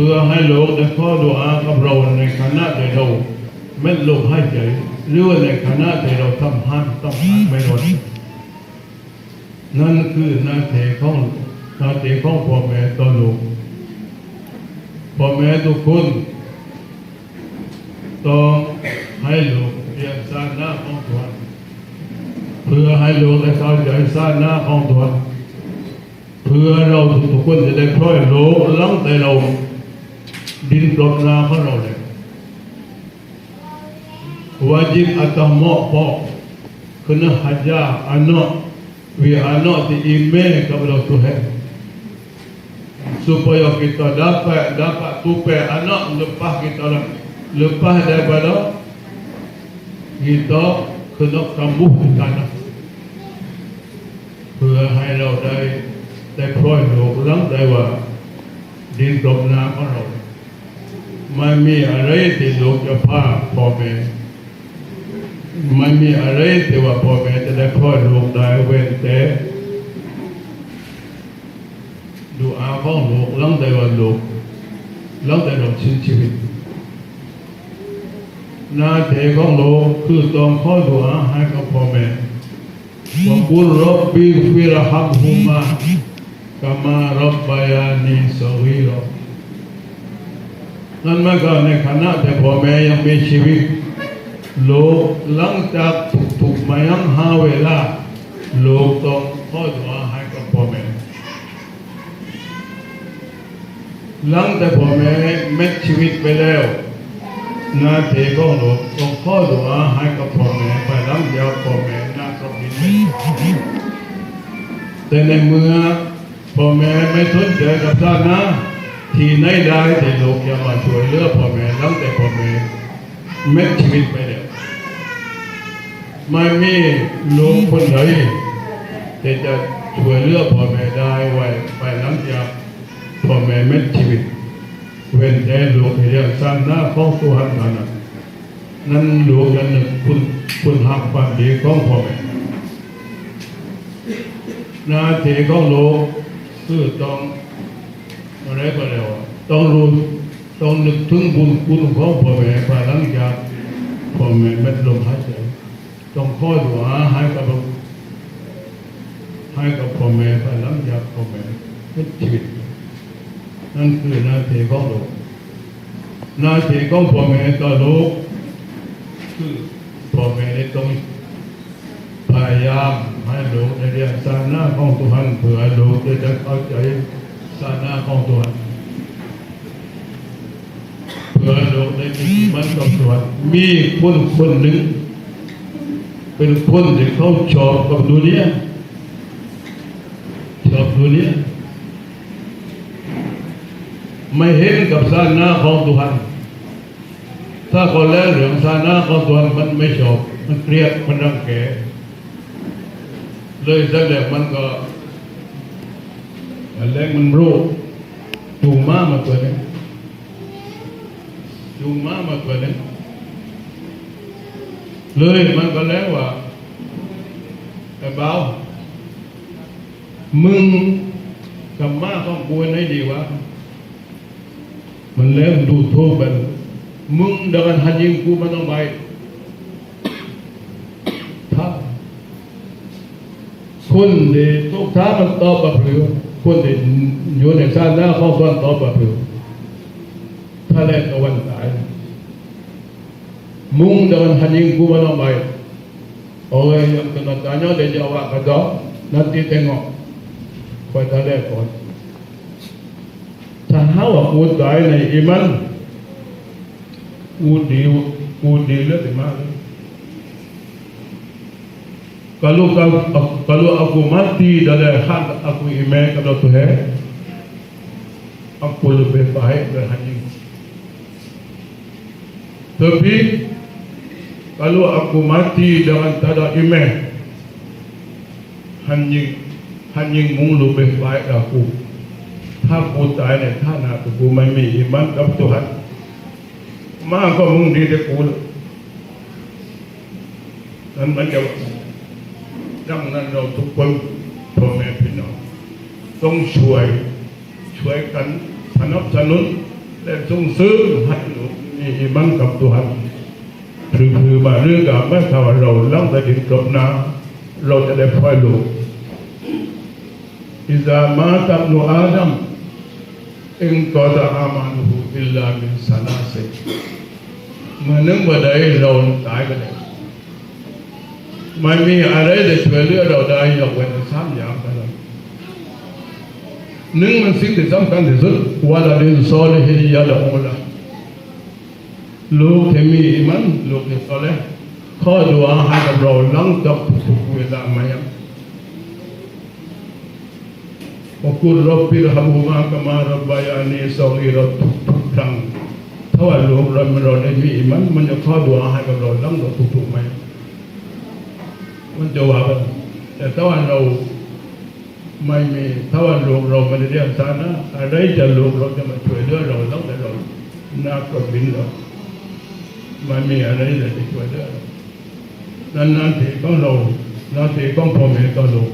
พื่อให้โลกได้ข้อดูอากับเราในขณะที่เราเม็ดลมหายใจหรือว่าในขณะที่เราทำหันต้องหันไม่ลดนั่นคือน้าที่ของน้าที่ของพ่อแม่ต่อลูกพ่อแม่ทุกคนต้องให้ลูกเรียนสร้างหน้าของตัวเพื่อให้ลูกได้เข้าใจสร้างหน้าของตัวเพื่อเราทุกคนจะได้พร้อยโลหลังแต่เรา ดินปลดนาของเราเลย wajib atas mak pak kena hajar anak we anak diiman kepada Tuhan supaya kita dapat dapat tupai anak lepas kita lepas daripada kita kena kambuh di tanah เพื่อให้เราได้ได้พร้อยโลกลังได้ว่า ดินกลมนาของเรา ไม่มีอะไรที่โลกจะพาพ่อแม่ไม่มีอะไรที่ว่าพ่อแม่จะได้คลอดลูกได้เว้นแต่ดูอาของลูกลังแต่ว่าลูกลังแต่เราชิ้นชีวิตหน้าทีของลูกคือต้องขอดูอาให้กับพ่อแม่ว่ากุลรบบีฟิรฮัมฮุมากามารบบายานีสวีร นั่นหมายความในขณะที่พ่อแม่ยังมีชีวิตโลกหลังจากถูกถูกมายังหาเวลาโลกต้องขอดุอาให้กับพ่อแม่หลังแต่พ่อแม่เม็ดชีวิตไปแล้วหน้าที่ของโลกต้องขอดุอาให้กับพ่อแม่ไปหลังจากพ่อแม่น่ากับดินแต่ในเมื่อพ่อแม่ไม่สนใจกับชาตินะ ที่ไหนได้ที่โลกจะมาช่วยเหลือพ่อแม่หลังแต่พ่อแม่เม็ดชีวิตไปแล้วไม่มีลูกคนไหนที่จะช่วยเหลือพ่อแม่ได้ไว้ไปหลังจาพ่อแม่เม็ดชีวิต เว้นแต่ลูกที่เรียกสร้างหน้าของตัวหันนั้นน่ะนั่นลูกกันหนึ่งคุณคุณหักความดีของพ่อแม่หน้าที่ของลูกคือต้อง ไรก็แล้วต้องรู้ต้องนึกถึงบุญคุณของพ่อแม่ภาหลังจากพ่อแม่เม็ดลมหายใจต้องคอยดูอาให้กับให้กับพ่อแม่ภาหลังจากพ่อแม่เม็ดชีวิตนั่นคือหน้าที่ของลูกหน้าที่ของพ่อแม่ต่อลูกคือพ่อแม่ต้องพยายามให้ลูกได้เรียนสาหน้าของตัวหันเพื่อลูกจะได้เข้าใจ สาหน้าของตัวเพื่อโลกได้มีมันกับส่วนมีคนคนหนึ่ง เป็นคนที่เขาชอบกับดุนยชอบดุนยไม่เห็นกับสาหน้าของตุหันถ้าคนแล้วเหลืองสาหน้าของตุหันมันไม่ชอบ มันเกลียดมันรังแกเลยแสดงมันก็ แรงมันรู้จูมามาตัวนี้จูมามาตัวนึงเลยมันก็แล้วว่าไอ้เบามึงกับมาต้องกวนให้ดีวะมันแล้วดูโทษมันมึงเดินหันยิงกูมันต้องไปถ้าคนเดีทุกท่ามันตอบแบบเร็ว คนที่อยู่ในชาติหน้าเขาควรตอบแบบอยู่ถ้าแรกก็วันสาย มุ่งเดินหันยิงกูมาลงไปโอ้ยยังกันตายเนาะเดี๋ยวจะว่ากันดอกนั่นที่เต็งอะคอยถ้าแรกก่อนถ้าหาว่ากูตายในอิมันกูดีกูดีเล้วถึงมากเลย kalau kalau aku mati dalam hak aku iman kepada Tuhan aku lebih baik dari hanyingku Tapi kalau aku mati dengan tak ada iman, hanya hanya mung lebih baik aku. ถ้ากูตายในท่านากูไม่มีอิมันกับตัวหันมากก็มึงดีแต่กูเลยนั่นมันจะ ดังนั้นเราทุกคนพ่อแม่พี่น้องต้องช่วยช่วยกันสนับสนุนและทรงซื้อให้ลูกมีมันกับตัวหันคือคือมาเรื่องกับแม่ทว่าเราล่างแต่ดินกลบนาเราจะได้พลอยลูกอิซามาตับนูอาดัมอินกอดะอามานุฮูอิลลามิสลาสิเมื่อนึกว่าได้เราตายกันเลย ไม่มีอะไรจะช่วยเหลือเราได้ยกเว้นสามอย่างเท่านั้น หนึ่งมันสิ่งที่สำคัญที่สุดว่าเราเรียนสอนให้ยาละองละลูกที่มีอิมันลูกที่สอนข้อดูอาให้กับเราหลังจากทุกเวลามายังوقل رب ارحمهما كما ربياني صغيرا ทุกๆครั้งถ้าว่าลูกเราเราได้มีอิมันมันจะข้อดูอาให้กับเราหลังจากทุกๆมา มันจะว่ากันแต่ถ้าว่าเราไม่มีถ้าว่าลูกเราไม่ได้เรียนฐานะอะไรจะลูกเราจะมาช่วยเหลือเราต้องแต่เราหน้าก็บินเราไม่มีอะไรจะช่วยเหลือเรานั่นนั่นทีของเราหน้าที่ของพ่อแม่ก็ลูก